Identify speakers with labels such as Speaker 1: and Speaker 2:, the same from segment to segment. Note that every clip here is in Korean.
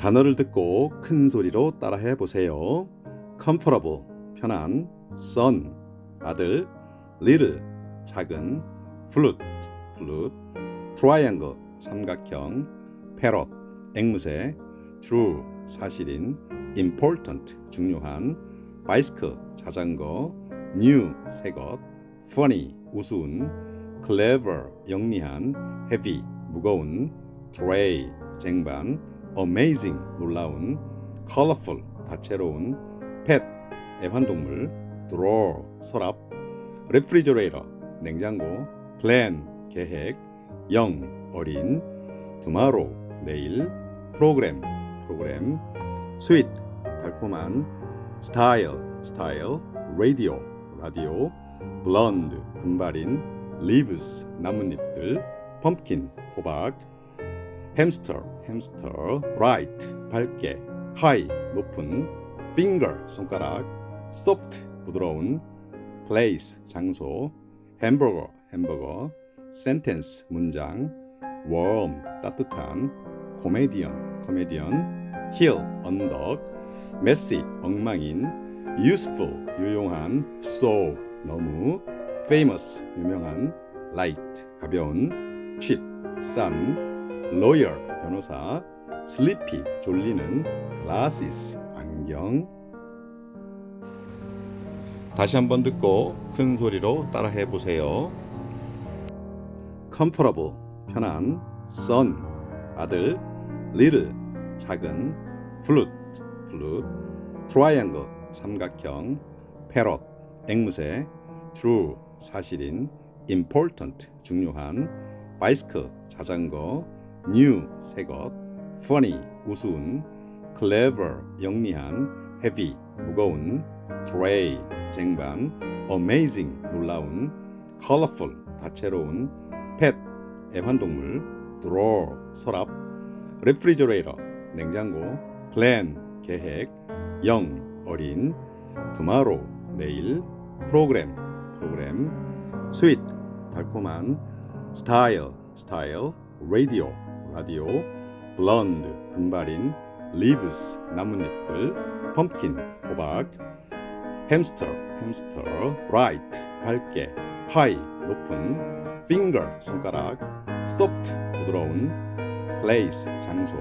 Speaker 1: 단어를 듣고 큰 소리로 따라해 보세요. comfortable 편한 son 아들 little 작은 flute flute triangle 삼각형 parrot 앵무새 true 사실인 important 중요한 bicycle 자전거 new 새것 funny 우스운 clever 영리한 heavy 무거운 tray 쟁반 amazing 놀라운 colorful 다채로운 pet 애완동물 drawer 서랍 refrigerator 냉장고 plan 계획 young 어린 tomorrow 내일 program 프로그램 sweet 달콤한 style style radio 라디오 blonde 금발인 leaves 나뭇잎들 pumpkin 호박 hamster hamster bright 밝게 high 높은 finger 손가락 soft 부드러운 place 장소 hamburger 햄버거 sentence 문장 warm 따뜻한 comedian comedian hill 언덕 messy 엉망인 useful 유용한 so 너무 famous 유명한 light 가벼운 cheap 싼 lawyer 변호사 sleepy 졸리는 glasses 안경 다시 한번 듣고 큰 소리로 따라해 보세요. comfortable 편한 son 아들 little 작은 flute flute triangle 삼각형 parrot 앵무새 true 사실인 important 중요한 bicycle 자전거 new 새것 funny 우스운 clever 영리한 heavy 무거운 tray 쟁반 amazing 놀라운 colorful 다채로운 pet 애완동물 drawer 서랍 refrigerator 냉장고 plan 계획 young 어린 tomorrow 내일 program 프로그램 sweet 달콤한 style style radio 라디오 blonde 금발인 leaves 나뭇잎들 pumpkin 호박 hamster hamster bright 밝게 high 높은 finger 손가락 soft 부드러운 place 장소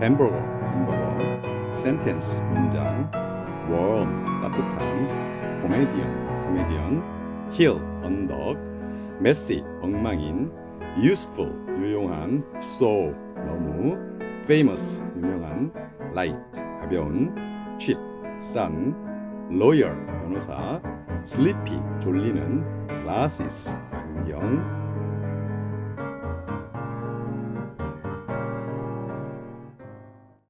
Speaker 1: hamburger 햄버거 sentence 문장 warm 따뜻한 comedian comedian hill 언덕 messy 엉망인 useful 유용한 so 너무 famous 유명한 light 가벼운 cheap 싼 lawyer 변호사 sleepy 졸리는 glasses 안경